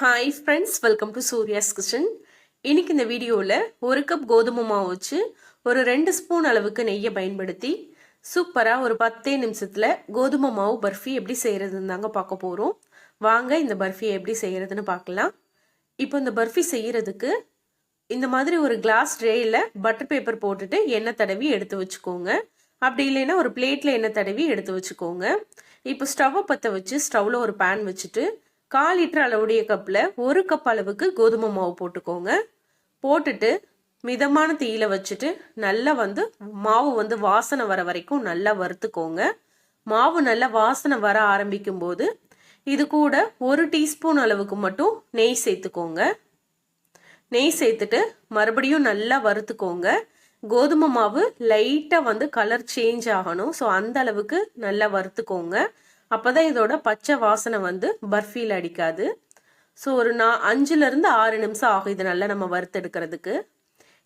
Hi friends welcome to Surya's kitchen இன்னைக்கு இந்த வீடியோவில் ஒரு கப் கோதுமை மாவு வச்சு ஒரு ரெண்டு ஸ்பூன் அளவுக்கு நெய்யை பயன்படுத்தி சூப்பராக ஒரு பத்தே நிமிஷத்தில் கோதுமை மாவு பர்ஃபி எப்படி செய்கிறதுன்னு தாங்க பார்க்க போகிறோம் வாங்க இந்த பர்ஃபியை எப்படி செய்கிறதுன்னு பார்க்கலாம். இப்போ இந்த பர்ஃபி செய்கிறதுக்கு இந்த மாதிரி ஒரு கிளாஸ் ட்ரேயில் பட்டர் பேப்பர் போட்டுட்டு எண்ணெய் தடவி எடுத்து வச்சுக்கோங்க. அப்படி இல்லைன்னா ஒரு பிளேட்டில் எண்ணெய் தடவி எடுத்து வச்சுக்கோங்க. இப்போ ஸ்டவ்வை பற்ற வச்சு ஸ்டவ்வில் ஒரு பேன் வச்சுட்டு கால் லிட்டர் அளவுடைய கப்பில் ஒரு கப் அளவுக்கு கோதுமை மாவு போட்டுக்கோங்க. போட்டுட்டு மிதமான தீயில வச்சுட்டு நல்லா வந்து மாவு வந்து வாசனை வர வரைக்கும் நல்லா வறுத்துக்கோங்க. மாவு நல்லா வாசனை வர ஆரம்பிக்கும் போது இது கூட ஒரு டீஸ்பூன் அளவுக்கு மட்டும் நெய் சேர்த்துக்கோங்க. நெய் சேர்த்துட்டு மறுபடியும் நல்லா வறுத்துக்கோங்க. கோதுமை மாவு லைட்டாக வந்து கலர் சேஞ்ச் ஆகணும். ஸோ அந்த அளவுக்கு நல்லா வறுத்துக்கோங்க. அப்போதான் இதோட பச்சை வாசனை வந்து பர்ஃபியில் அடிக்காது. ஸோ ஒரு நா அஞ்சுலேருந்து ஆறு நிமிஷம் ஆகும் இது நல்லா நம்ம வறுத்தெடுக்கிறதுக்கு.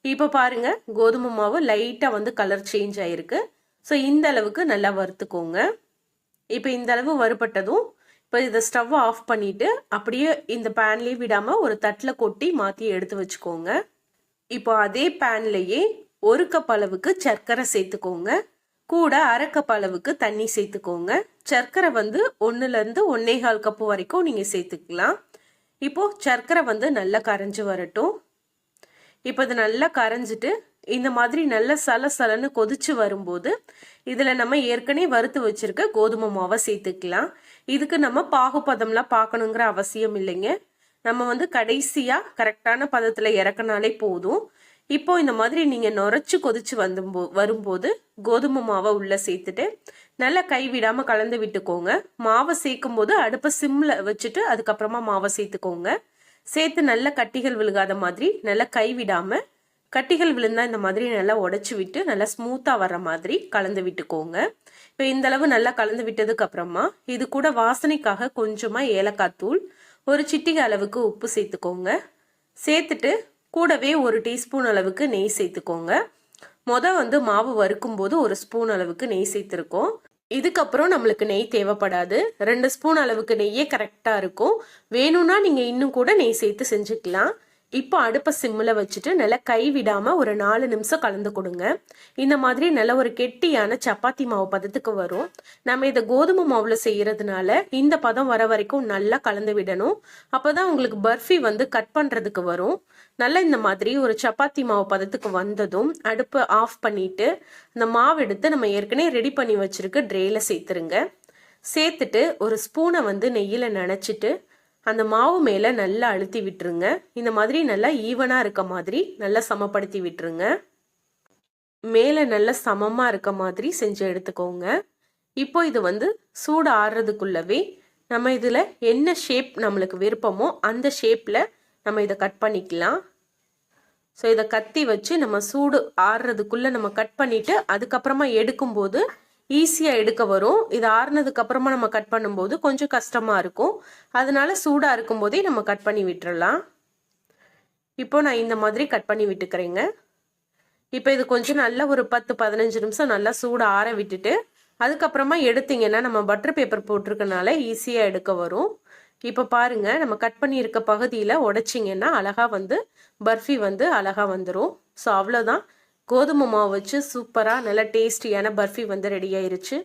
இப்போ பாருங்க கோதுமை மாவு லைட்டாக வந்து கலர் சேஞ்ச் ஆகிருக்கு ஸோ இந்த அளவுக்கு நல்லா வறுத்துக்கோங்க. இப்போ இந்த அளவு வறுபட்டதும் இப்போ இதை ஸ்டவ்வை ஆஃப் பண்ணிவிட்டு அப்படியே இந்த பேன்லேயே விடாமல் ஒரு தட்டில் கொட்டி மாற்றி எடுத்து வச்சுக்கோங்க. இப்போ அதே பேன்லேயே ஒரு கப் அளவுக்கு சர்க்கரை சேர்த்துக்கோங்க. கூட அரைக்கப்பளவுக்கு அளவுக்கு தண்ணி சேர்த்துக்கோங்க. சர்க்கரை வந்து ஒன்றுலேருந்து ஒன்னேகால் கப்பு வரைக்கும் நீங்கள் சேர்த்துக்கலாம். இப்போது சர்க்கரை வந்து நல்லா கரைஞ்சி வரட்டும். இப்போ இது நல்லா கரைஞ்சிட்டு இந்த மாதிரி நல்ல சல சலன்னு கொதிச்சு வரும்போது இதில் நம்ம ஏற்கனவே வறுத்து வச்சுருக்க கோதுமை மாவை சேர்த்துக்கலாம். இதுக்கு நம்ம பாகுபதம்லாம் பார்க்கணுங்கிற அவசியம் இல்லைங்க. நம்ம வந்து கடைசியாக கரெக்டான பதத்தில் இறக்கினாலே போதும். இப்போ இந்த மாதிரி நீங்கள் நுரைச்சி கொதிச்சு வந்து வரும்போது கோதுமை மாவை உள்ளே சேர்த்துட்டு நல்லா கை விடாமல் கலந்து விட்டுக்கோங்க. மாவை சேர்க்கும் போது அடுப்பை சிம்மில் வச்சுட்டு அதுக்கப்புறமா மாவை சேர்த்துக்கோங்க. சேர்த்து நல்லா கட்டிகள் விழுகாத மாதிரி நல்லா கை விடாமல் கட்டிகள் விழுந்தா இந்த மாதிரி நல்லா உடச்சி விட்டு நல்லா ஸ்மூத்தாக வர்ற மாதிரி கலந்து விட்டுக்கோங்க. இப்போ இந்த அளவு நல்லா கலந்து விட்டதுக்கு அப்புறமா இது கூட வாசனைக்காக கொஞ்சமாக ஏலக்காய் தூள் ஒரு சிட்டிகை அளவுக்கு உப்பு சேர்த்துக்கோங்க. சேர்த்துட்டு கூடவே ஒரு டீஸ்பூன் அளவுக்கு நெய் சேர்த்துக்கோங்க. மொதல் வந்து மாவு வறுக்கும் போது ஒரு ஸ்பூன் அளவுக்கு நெய் சேர்த்துருக்கோம். இதுக்கப்புறம் நம்மளுக்கு நெய் தேவைப்படாது. ரெண்டு ஸ்பூன் அளவுக்கு நெய்யே கரெக்டாக இருக்கும். வேணும்னா நீங்கள் இன்னும் கூட நெய் சேர்த்து செஞ்சுக்கலாம். இப்போ அடுப்பை சிம்மில் வச்சுட்டு நல்லா கை விடாமல் ஒரு நாலு நிமிஷம் கலந்து கொடுங்க. இந்த மாதிரி நல்ல ஒரு கெட்டியான சப்பாத்தி மாவு பதத்துக்கு வரும். நம்ம இதை கோதுமை மாவில் செய்கிறதுனால இந்த பதம் வர வரைக்கும் நல்லா கலந்து விடணும். அப்போ தான் உங்களுக்கு பர்ஃபி வந்து கட் பண்ணுறதுக்கு வரும். நல்லா இந்த மாதிரி ஒரு சப்பாத்தி மாவு பதத்துக்கு வந்ததும் அடுப்பை ஆஃப் பண்ணிட்டு அந்த மாவு எடுத்து நம்ம ஏற்கனவே ரெடி பண்ணி வச்சுருக்க ட்ரேயில் சேர்த்துருங்க. சேர்த்துட்டு ஒரு ஸ்பூனை வந்து நெய்யில் நினச்சிட்டு அந்த மாவு மேலே நல்லா அழுத்தி விட்டுருங்க. இந்த மாதிரி நல்லா ஈவனாக இருக்க மாதிரி நல்லா சமப்படுத்தி விட்டுருங்க. மேலே நல்லா சமமாக இருக்க மாதிரி செஞ்சு எடுத்துக்கோங்க. இப்போ இது வந்து சூடு ஆறுறதுக்குள்ளவே நம்ம இதில் என்ன ஷேப் நம்மளுக்கு விருப்பமோ அந்த ஷேப்பில் நம்ம இதை கட் பண்ணிக்கலாம். ஸோ இதை கத்தி வச்சு நம்ம சூடு ஆறுறதுக்குள்ளே நம்ம கட் பண்ணிவிட்டு அதுக்கப்புறமா எடுக்கும்போது ஈஸியாக எடுக்க வரும். இது ஆறுனதுக்கு அப்புறமா நம்ம கட் பண்ணும்போது கொஞ்சம் கஷ்டமாக இருக்கும். அதனால சூடாக இருக்கும் போதே நம்ம கட் பண்ணி விட்டுறலாம். இப்போ நான் இந்த மாதிரி கட் பண்ணி விட்டுக்கிறேங்க. இப்போ இது கொஞ்சம் நல்லா ஒரு பத்து பதினஞ்சு நிமிஷம் நல்லா சூடு ஆற விட்டுட்டு அதுக்கப்புறமா எடுத்தீங்கன்னா நம்ம பட்டர் பேப்பர் போட்டிருக்கனால ஈஸியாக எடுக்க வரும். இப்போ பாருங்கள் நம்ம கட் பண்ணியிருக்க பகுதியில் உடைச்சிங்கன்னா அழகாக வந்து பர்ஃபி வந்து அழகாக வந்துடும் ஸோ அவ்வளோதான் கோதுமை மாவு வச்சு சூப்பராக நல்ல டேஸ்டியான பர்ஃபி வந்து ரெடி ஆயிருச்சு.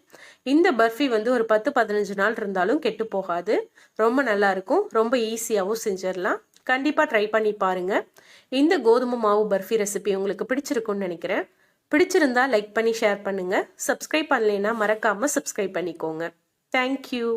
இந்த பர்ஃபி வந்து ஒரு பத்து பதினஞ்சு நாள் இருந்தாலும் கெட்டு போகாது. ரொம்ப நல்லா இருக்கும். ரொம்ப ஈஸியாகவும் செஞ்சிடலாம். கண்டிப்பாக ட்ரை பண்ணி பாருங்கள் இந்த கோதுமை மாவு பர்ஃபி ரெசிபி உங்களுக்கு பிடிச்சிருக்கும்னு நினைக்கிறேன். பிடிச்சிருந்தா லைக் பண்ணி ஷேர் பண்ணுங்கள் சப்ஸ்கிரைப் பண்ணலைன்னா மறக்காமல் சப்ஸ்கிரைப் பண்ணிக்கோங்க. தேங்க்யூ